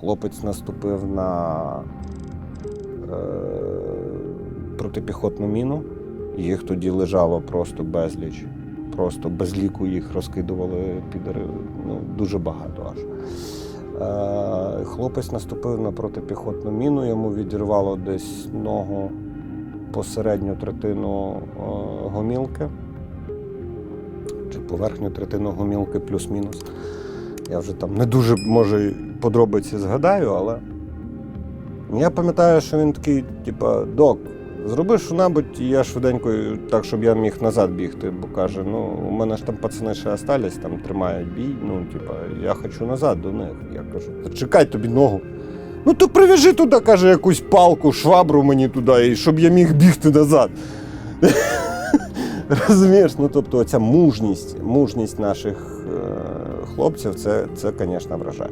Хлопець наступив на е, протипіхотну міну. Їх тоді лежало просто безліч. Просто без ліку їх розкидували підери, ну, дуже багато аж. Е, хлопець наступив на протипіхотну міну, йому відірвало десь ногу посередню третину е, гомілки, чи поверхню третину гомілки плюс-мінус. Я вже там не дуже може подробиці згадаю, але я пам'ятаю, що він такий, типа, док, зроби що-небудь, і я швиденько, так, щоб я міг назад бігти, бо каже, ну, у мене ж там пацани ще остались, там тримають бій. Ну, типа, я хочу назад до них. Я кажу, чекай тобі ногу. Ну то прив'яжи туди, каже, якусь палку, швабру мені туди, щоб я міг бігти назад. Розумієш, ну тобто оця мужність, мужність наших е, хлопців, це, це, звісно, вражає.